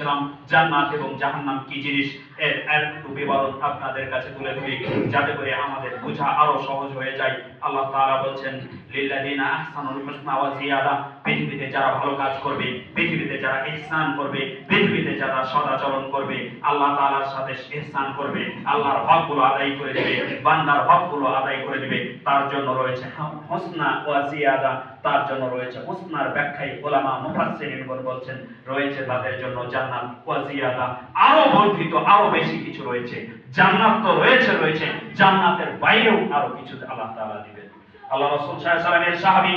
এসেছিলাম জান্নাত এবং জাহান্নাম কি জিনিস এর একটু বিবরণ আপনাদের কাছে তুলে ধরি, যাতে করে আমাদের বোঝা আরও সহজ হয়ে যায়। আল্লাহ তাআলা বলছেন, লিল্লাযিনা আহসানুল হুসনা ওয়া জিয়াদা পৃথিবীতে যারা ভালো কাজ করবে, পৃথিবীতে যারা ইহসান করবে, পৃথিবীতে যারা সদাচরণ করবে, আল্লাহ তাআলার সাথে ইহসান করবে, আল্লাহর হকগুলো আদায় করে দিবে, বান্দার হকগুলো আদায় করে দিবে, তার জন্য রয়েছে হুসনা ওয়া জিয়াদা তার জন্য রয়েছে হুসনার ব্যাখ্যায় ওলামা মুফাসসিরিনগণ বলছেন, রয়েছে তাদের জন্য জান্নাত ওয়াজিয়াদা আরও বর্ধিত, আরও বেশি কিছু রয়েছে। জান্নাত তো রয়েছে রয়েছে। জান্নাতের বাইরেও আরও কিছু আল্লাহ তাআলা দিবেন। আল্লাহ রাসূল সাল্লাল্লাহু সাহাবী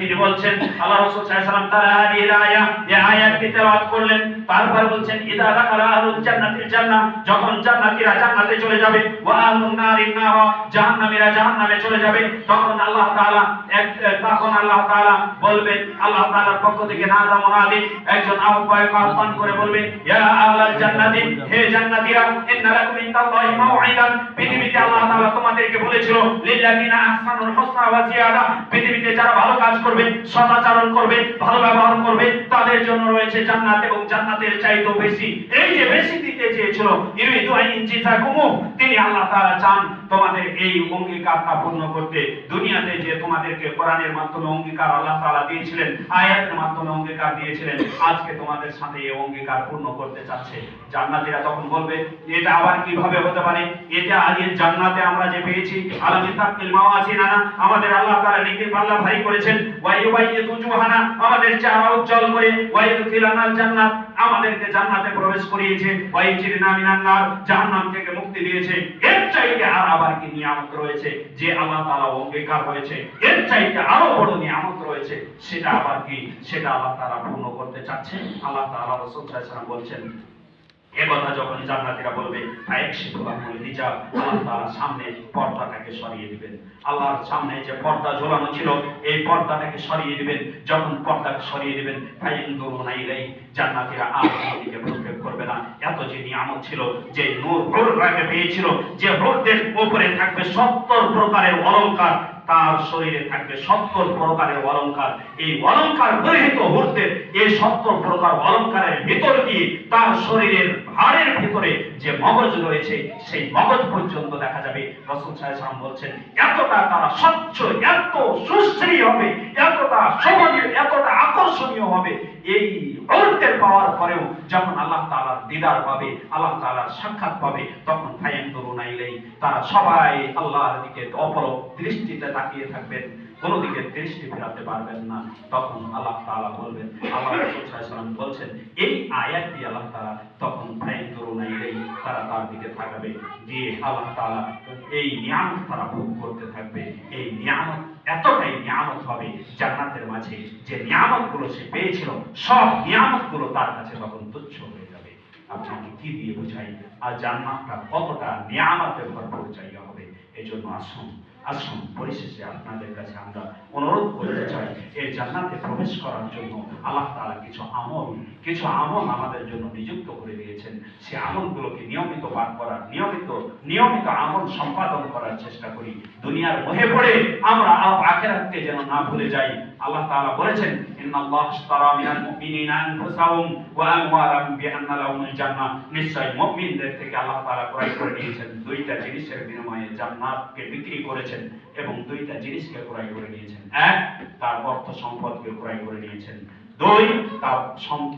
তিনি বলছেন, আল্লাহ রাসূল সাল্লাল্লাহু আয়া এই আয়াতটি তেলাওয়াত করলেন। তারপর বলছেন, ইদা দাখালা আহলুল জান্নাহ যখন জান্নাতে চলে যাবে, ওয়া আহলুন নারিন নার জাহান্নামীরা জাহান্নামে চলে যাবে, তখন আল্লাহ তাআলা এক তখন আল্লাহ তাআলা বলবেন, আল্লাহ তাআলার পক্ষ থেকে নাদা মুনাদি একজন আহ্বায়ক আহ্বান করে বলবে ইয়া আহলাল জান্নাতি, হে ইন্না লাকুম ইনদাল্লাহি মাউইদান তোমাদেরকে বলেছিল, লিল্লাযিনা আহসানুল হুসনা ওয়া জিয়াদা পৃথিবীতে যারা ভালো কাজ করবে, সদাচরণ করবে, ভালো ব্যবহার করবে, তাদের জন্য রয়েছে জান্নাত এবং জান্নাতের চাইতেও বেশি। এই যে বেশি দিতে চেয়েছিল, ইউরিদু আইন জিতাকুমু তিনি আল্লাহ তাআলা চান তোমাদের এই অঙ্গীকারটা পূর্ণ করতে। দুনিয়াতে যে তোমাদেরকে কোরআনের মাধ্যমে অঙ্গীকার আল্লাহ তাআলা দিয়েছিলেন, আয়াতের মাধ্যমে অঙ্গীকার দিয়েছিলেন, আজকে তোমাদের সাথে এই অঙ্গীকার পূর্ণ করতে চাচ্ছে। জান্নাতীরা তখন বলবে, এটা আবার কীভাবে হতে পারে? এটা আজকের জান্নাতে আমরা যে পেয়েছি আলামিন তাকমিল মাওয়াজিনা আমাদের আল্লাহ তাআলা নেকির পাল্লা ভারী করেছেন। ওয়াইয়ুবাইয়িতু জুহানা, আমাদের চেহারা উজ্জ্বল করে ওয়াইয়ুদখিলানাল জান্নাত, আমাদেরকে জান্নাতে প্রবেশ করিয়েছে। ওয়াইজিরনা মিনান নার, জাহান্নাম থেকে মুক্তি দিয়েছে। এর চাইতে আর আবার কি নিয়ামত রয়েছে? যে আল্লাহ তাআলা অঙ্গীকার হয়েছে, এর চাইতে আরও বড় নিয়ামত রয়েছে, সেটা আবার কি? সেটা আল্লাহ তাআলা পূর্ণ করতে চাচ্ছে। আল্লাহ তাআলা রাসূল সাল্লাল্লাহু আলাইহি ওয়াসাল্লাম বলছেন কথা যখন জান্নাতীরা বলবে ফায়াকশিফুল্লাহুল হিজাব, আল্লাহ সামনে পর্দাটাকে সরিয়ে দিবেন। আল্লাহর সামনে যে পর্দা ঝোলানো ছিল, এই পর্দাটাকে সরিয়ে দিবেন। যখন পর্দাকে সরিয়ে দিবেন ইলাই জান্নাতীরা দিকে প্রক্ষেপ করবে না। এত যে নিয়ামত ছিল, যে নূর পেয়েছিল, যে উপরে থাকবে 70 প্রকারের অলংকার তার শরীরে থাকবে সত্তর প্রকারের অলঙ্কার। এই অলঙ্কার পরিহিত হুরদের এই সত্তর প্রকার অলঙ্কারের ভিতর দিয়ে তার শরীরের হাড়ের ভিতরে যে মগজ রয়েছে, সেই মগজ পর্যন্ত দেখা যাবে। রসুল সাহেব বলছেন, এতটা তারা স্বচ্ছ, এত সুশ্রী হবে, এতটা সমাজের এতটা হবে। এই অর্থের পাওয়ার পরেও যখন আল্লাহ তালার দিদার পাবে, আল্লাহ তালার সাক্ষাৎ পাবে, তখন ফায়াম তরুণ আইলেই তারা সবাই আল্লাহর দিকে অপর দৃষ্টিতে তাকিয়ে থাকবেন। কোন দিকে দৃষ্টি ফেরাতে পারবেন না। তখন আল্লাহ তাআলা বলবেন, আল্লাহ রাসূল সাল্লাল্লাহু আলাইহি ওয়াসাল্লাম বলছেন, এই আয়াত দিয়ে আল্লাহ তাআলা তখন তরুণ আইলেই তারা তার দিকে তাকাবে। দিয়ে আল্লাহ তাআলা এই নিয়ামত তারা ভোগ করতে থাকবে। এই নিয়ামত এতটাই নিয়ামত হবে জান্নাতের মাঝে, যে নিয়ামতগুলো সে পেয়েছিল, সব নিয়ামতগুলো তার কাছে তখন তুচ্ছ হয়ে যাবে। আপনাকে কি দিয়ে বোঝাই? আর জান্নাতটা কতটা নিয়ামতের ভরপুর জায়গা হবে? এই জন্য আসুন আসুন, পরিশেষে আপনাদের কাছে আমরা অনুরোধ করতে চাই এই জান্নাতে প্রবেশ করার জন্য আল্লাহ তারা কিছু আমল কিছু আমল আমাদের জন্য নিযুক্ত করে দিয়েছেন। সে আমলগুলোকে নিয়মিত পাঠ করার, নিয়মিত নিয়মিত আমল সম্পাদন করার দুনিয়ার মোহে পড়ে আমরা আখেরাতকে যেন না ভুলে যাই। আল্লাহ তাআলা বলেছেন, ইন্নাল্লাহ ইশতারা মিনাল মুমিনিনা আনফুসাহুম ওয়া আমওয়ালাহুম বিআন্না লাহুমুল জান্নাহ। নিশ্চয় মুমিনদের থেকে আল্লাহ তাআলা ক্রয় করে নিয়েছেন। দুইটা জিনিসের বিনিময়ে জান্নাতকে বিক্রি করেছেন এবং দুইটা জিনিসকে ক্রয় করে নিয়েছেন। এক, তার অর্থ সম্পদকে ক্রয় করে নিয়েছেন। দুই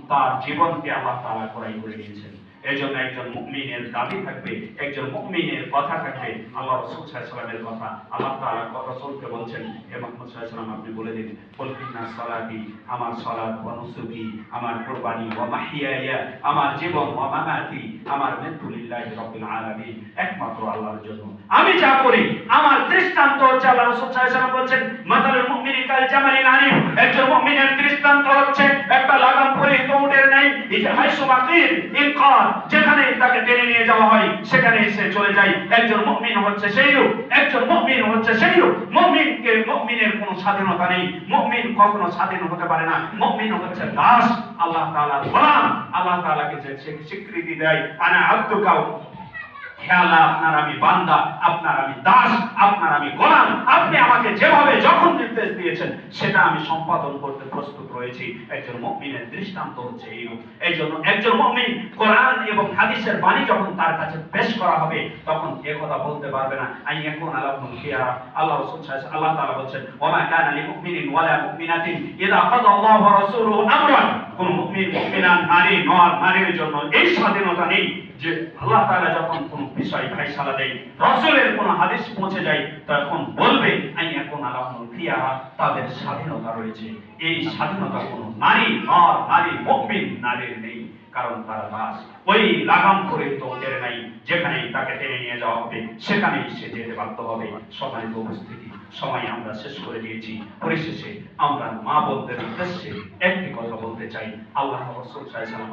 তার জীবনকে আল্লাহ তাআলা ক্রয় করে নিয়েছেন। এজন্য একজন মুমিনের দাবি থাকবে, একজন মুমিনের কথা থাকবে, আল্লাহ রাসূল আলাইহি কথা। আল্লাহ তাআলা রাসূলকে বলছেন, হে মুহাম্মদ ওয়াসাল্লাম, আপনি বলে দিন, কুল ইন্না সালাতি, আমার সালাত ওয়া নুসুকি, আমার কুরবানি ওয়া মাহইয়ায়া আমার জীবন ওয়া মামাতি, আমার মৃত্যু লিল্লাহি রাব্বিল আলামিন, একমাত্র আল্লাহর জন্য। আমি যা করি, আমার দৃষ্টান্ত হচ্ছে আল্লাহ রাসূল সাল্লাল্লাহু বলছেন মাতালুল মুমিনি কাল জামালিল আনিফ একজন মুমিনের দৃষ্টান্ত হচ্ছে, একটা লাগাম পরিহিত উটের নেই ইজা হাইসু মাকির ইনকার যেখানে তাকে টেনে নিয়ে যাওয়া হয়, সেখানে এসে চলে যায়। একজন মুমিন হচ্ছে সেই রূপ, একজন মুমিন হচ্ছে সেই রূপ। মুমিনকে মুমিনের কোনো স্বাধীনতা নেই। মুমিন কখনো স্বাধীন হতে পারে না। মুমিন হচ্ছে দাস। আল্লাহ তাআলার গোলাম। আল্লাহ তাআলাকে যে স্বীকৃতি দেয়, আনা আব্দুকা আল্লাহ আপনার আমি বান্দা, আপনার আমি দাস আপনার আমি গোলাম আপনি আমাকে যেভাবে যখন নির্দেশ দিয়েছেন সেটা আমি সম্পাদন করতে প্রস্তুত রয়েছি। একজন মমিনের দৃষ্টান্ত হচ্ছে এইরূপ। এই জন্য একজন মমিন কোরআন এবং হাদিসের বাণী যখন তার কাছে পেশ করা হবে, তখন এ কথা বলতে পারবে না। এখন আলাহুল আল্লাহ আল্লাহ তাআলা বলছেন ওমা কানা লিল মুমিনিন মুমিনাতিন ইযা কাদা ওয়া রাসূলুহু আমরান নারী নর নারীর জন্য এই স্বাধীনতা নেই যে আল্লাহ তারা যখন কোন বিষয় ফয়সালা দেয়, রসলের কোন হাদিস পৌঁছে যায়, তখন বলবে আমি এখন তাদের স্বাধীনতা রয়েছে। এই স্বাধীনতা কোন নারী নর নারী মুকমিন নারীর নেই। কারণ তারা দাস ওই লাগাম করে তো নাই, যেখানেই তাকে টেনে নিয়ে যাওয়া হবে, সেখানেই সে যেতে বাধ্য হবে। সম্মানিত উপস্থিতি, সময় আমরা শেষ করে দিয়েছি। পরিশেষে আমরা মা বলতে উদ্দেশ্যে একটি কথা বলতে চাই। আল্লাহ রসুল ওয়াসাল্লাম